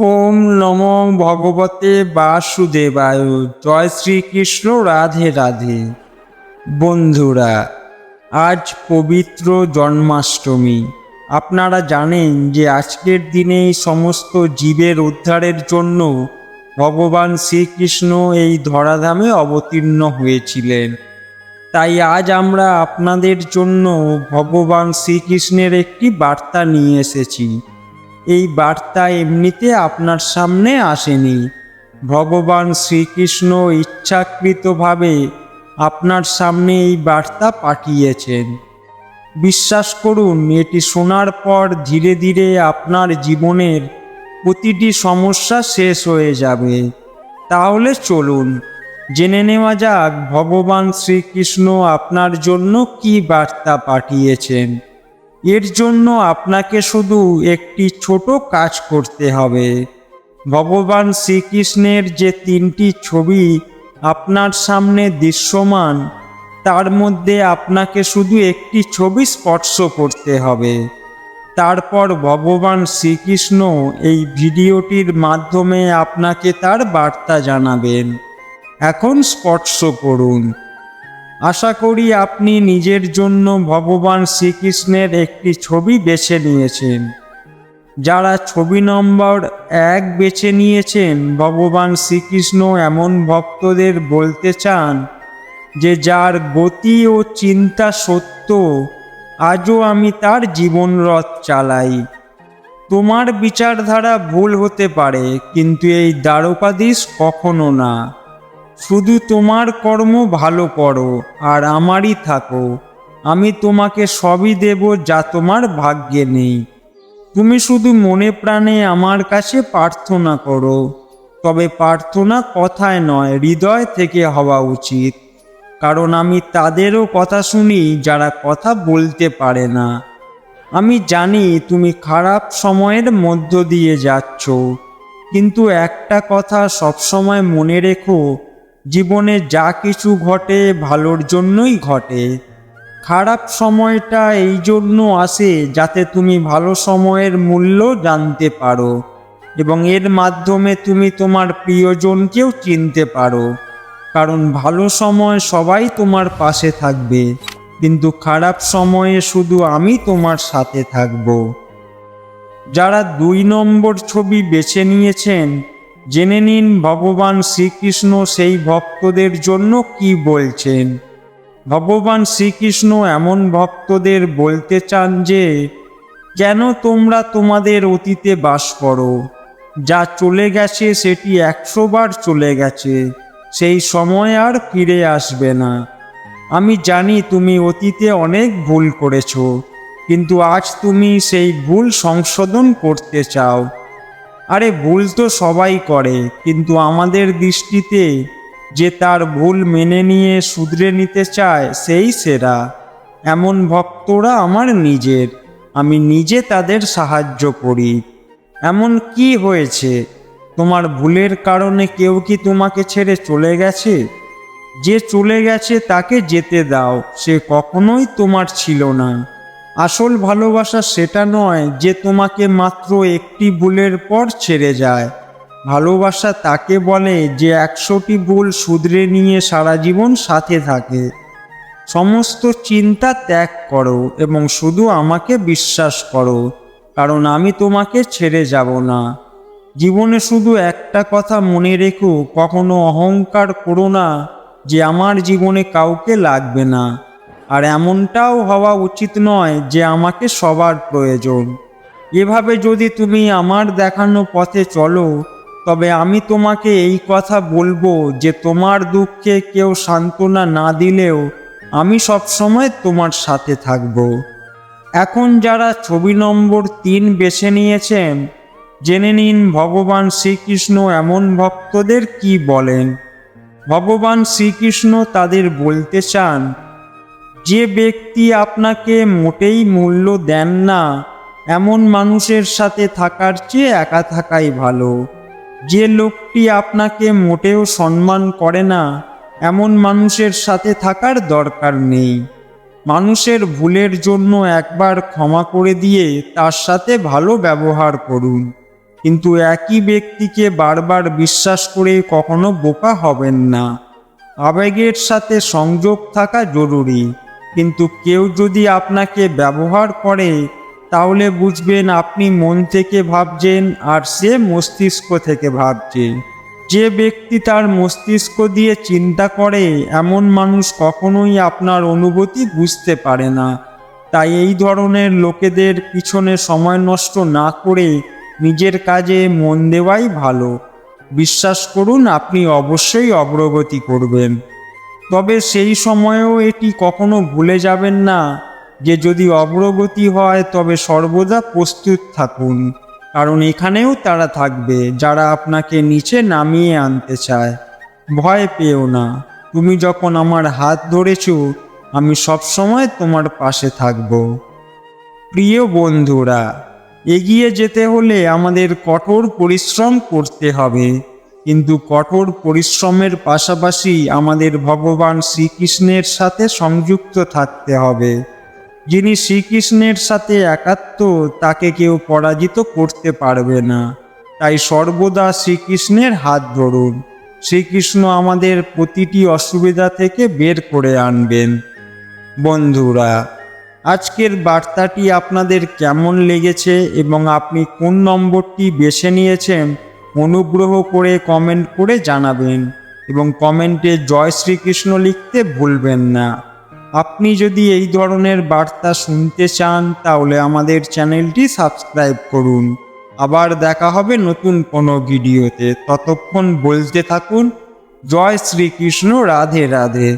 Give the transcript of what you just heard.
ওম নম ভগবতে বাসুদেবায়। জয় শ্রীকৃষ্ণ, রাধে রাধে। বন্ধুরা, আজ পবিত্র জন্মাষ্টমী। আপনারা জানেন যে আজকের দিনে সমস্ত জীবের উদ্ধারের জন্য ভগবান শ্রীকৃষ্ণ এই ধরাধামে অবতীর্ণ হয়েছিলেন। তাই আজ আমরা আপনাদের জন্য ভগবান শ্রীকৃষ্ণের একটি বার্তা নিয়ে এসেছি। এই বার্তা এমনিতে আপনার সামনে আসেনি। ভগবান শ্রীকৃষ্ণ ইচ্ছাকৃতভাবে আপনার সামনে এই বার্তা পাঠিয়েছেন। বিশ্বাস করুন, এটি শোনার পর ধীরে ধীরে আপনার জীবনের প্রতিটি সমস্যা শেষ হয়ে যাবে। তাহলে চলুন, জেনে নেওয়া যাক ভগবান শ্রীকৃষ্ণ আপনার জন্য কি বার্তা পাঠিয়েছেন। এর জন্য আপনাকে শুধু একটি ছোট কাজ করতে হবে। ভগবান শ্রীকৃষ্ণের যে তিনটি ছবি আপনার সামনে দৃশ্যমান, তার মধ্যে আপনাকে শুধু একটি ছবি স্পর্শ করতে হবে। তারপর ভগবান শ্রীকৃষ্ণ এই ভিডিওটির মাধ্যমে আপনাকে তার বার্তা জানাবেন। এখন স্পর্শ করুন। আশা করি আপনি নিজের জন্য ভগবান শ্রীকৃষ্ণের একটি ছবি বেছে নিয়েছেন। যারা ছবি নম্বর এক বেছে নিয়েছেন, ভগবান শ্রীকৃষ্ণ এমন ভক্তদের বলতে চান যে যার গতি ও চিন্তা সত্য, আজও আমি তার জীবনরথ চালাই। তোমার বিচারধারা ভুল হতে পারে, কিন্তু এই দ্বারকাধীশ কখনো না। শুধু তোমার কর্ম ভালো করো আর আমারই থাকো। আমি তোমাকে সবই দেব যা তোমার ভাগ্যে নেই। তুমি শুধু মনে প্রাণে আমার কাছে প্রার্থনা করো। তবে প্রার্থনা কথায় নয়, হৃদয় থেকে হওয়া উচিত। কারণ আমি তাদেরও কথা শুনি, যারা কথা বলতে পারে না। আমি জানি তুমি খারাপ সময়ের মধ্য দিয়ে যাচ্ছ। কিন্তু একটা কথা সবসময় মনে রেখো জীবনে যা কিছু ঘটে ভালোর জন্যই ঘটে। খারাপ সময়টা এই জন্য আসে যাতে তুমি ভালো সময়ের মূল্য জানতে পারো এবং এর মাধ্যমে তুমি তোমার প্রিয়জনকেও চিনতে পারো। কারণ ভালো সময় সবাই তোমার পাশে থাকবে, কিন্তু খারাপ সময়ে শুধু আমি তোমার সাথে থাকব। যারা দুই নম্বর ছবি বেছে নিয়েছেন জেনে নিন, ভগবান শ্রীকৃষ্ণ সেই ভক্তদের জন্য কি বলছেন। ভগবান শ্রীকৃষ্ণ এমন ভক্তদের বলতে চান যে, কেন তোমরা তোমাদের অতীতে বাস করো? যা চলে গেছে সেটি একশো বার চলে গেছে, সেই সময় আর ফিরে আসবে না। আমি জানি তুমি অতীতে অনেক ভুল করেছ, কিন্তু আজ তুমি সেই ভুল সংশোধন করতে চাও। আরে ভুল তো সবাই করে, কিন্তু আমাদের দৃষ্টিতে যে তার ভুল মেনে নিয়ে শুধরে নিতে চায়, সেই সেরা। এমন ভক্তরা আমার নিজের, আমি নিজে তাদের সাহায্য করি। এমন কি হয়েছে? তোমার ভুলের কারণে কেউ কি তোমাকে ছেড়ে চলে গেছে? যে চলে গেছে তাকে যেতে দাও, সে কখনোই তোমার ছিল না। আসল ভালোবাসা সেটা নয় যে তোমাকে মাত্র একটি ভুলের পর ছেড়ে যায়। ভালোবাসা তাকে বলে যে একশোটি ভুল শুধরে নিয়ে সারা জীবন সাথে থাকে। সমস্ত চিন্তা ত্যাগ করো এবং শুধু আমাকে বিশ্বাস করো, কারণ আমি তোমাকে ছেড়ে যাব না। জীবনে শুধু একটা কথা মনে রেখো, কখনো অহংকার করো না যে আমার জীবনে কাউকে লাগবে না। আর এমনটাও হওয়া উচিত নয় যে আমাকে সবার প্রয়োজন। এভাবে যদি তুমি আমার দেখানো পথে চলো, তবে আমি তোমাকে এই কথা বলব যে তোমার দুঃখে কেউ সান্ত্বনা না দিলেও আমি সবসময় তোমার সাথে থাকব। এখন যারা ছবি নম্বর তিন বেছে নিয়েছেন, জেনে নিন ভগবান শ্রীকৃষ্ণ এমন ভক্তদের কি বলেন। ভগবান শ্রীকৃষ্ণ তাদের বলতে চান যে ব্যক্তি আপনাকে মোটেই মূল্য দেন না, এমন মানুষের সাথে থাকার চেয়ে একা থাকাই ভালো। যে লোকটি আপনাকে মোটেও সম্মান করে না, এমন মানুষের সাথে থাকার দরকার নেই। মানুষের ভুলের জন্য একবার ক্ষমা করে দিয়ে তার সাথে ভালো ব্যবহার করুন। কিন্তু একই ব্যক্তিকে বারবার বিশ্বাস করে কখনো বোকা হবেন না। আবেগের সাথে সংযোগ থাকা জরুরি। কিন্তু কেউ যদি আপনাকে ব্যবহার করে, তাহলে বুঝবেন আপনি মন থেকে ভাবছেন আর সে মস্তিষ্ক থেকে ভাবছে। যে ব্যক্তি তার মস্তিষ্ক দিয়ে চিন্তা করে, এমন মানুষ কখনোই আপনার অনুভূতি বুঝতে পারে না। তাই এই ধরনের লোকেদের পিছনে সময় নষ্ট না করে নিজের কাজে মন দেওয়াই ভালো। বিশ্বাস করুন, আপনি অবশ্যই অগ্রগতি করবেন। তবে সেই সময়েও এটি কখনো ভুলে যাবেন না যে যদি অগ্রগতি হয়, তবে সর্বদা প্রস্তুত থাকুন। কারণ এখানেও তারা থাকবে, যারা আপনাকে নিচে নামিয়ে আনতে চায়। ভয় পেও না। তুমি যখন আমার হাত ধরেছো, আমি সবসময় তোমার পাশে থাকব। প্রিয় বন্ধুরা, এগিয়ে যেতে হলে আমাদের কঠোর পরিশ্রম করতে হবে। কিন্তু কঠোর পরিশ্রমের পাশাপাশি আমাদের ভগবান শ্রীকৃষ্ণের সাথে সংযুক্ত থাকতে হবে। যিনি শ্রীকৃষ্ণের সাথে একাত্ম, তাকে কেউ পরাজিত করতে পারবে না। তাই সর্বদা শ্রীকৃষ্ণের হাত ধরুন। শ্রীকৃষ্ণ আমাদের প্রতিটি অসুবিধা থেকে বের করে আনবেন। বন্ধুরা, আজকের বার্তাটি আপনাদের কেমন লেগেছে এবং আপনি কোন নম্বরটি বেছে নিয়েছেন অনুগ্রহ করে কমেন্ট করে জানাবেন এবং কমেন্টে জয় শ্রীকৃষ্ণ লিখতে ভুলবেন না। আপনি যদি এই ধরনের বার্তা শুনতে চান, তাহলে আমাদের চ্যানেলটি সাবস্ক্রাইব করুন। আবার দেখা হবে নতুন কোনো ভিডিওতে। ততক্ষণ বলতে থাকুন, জয় শ্রীকৃষ্ণ, রাধে রাধে।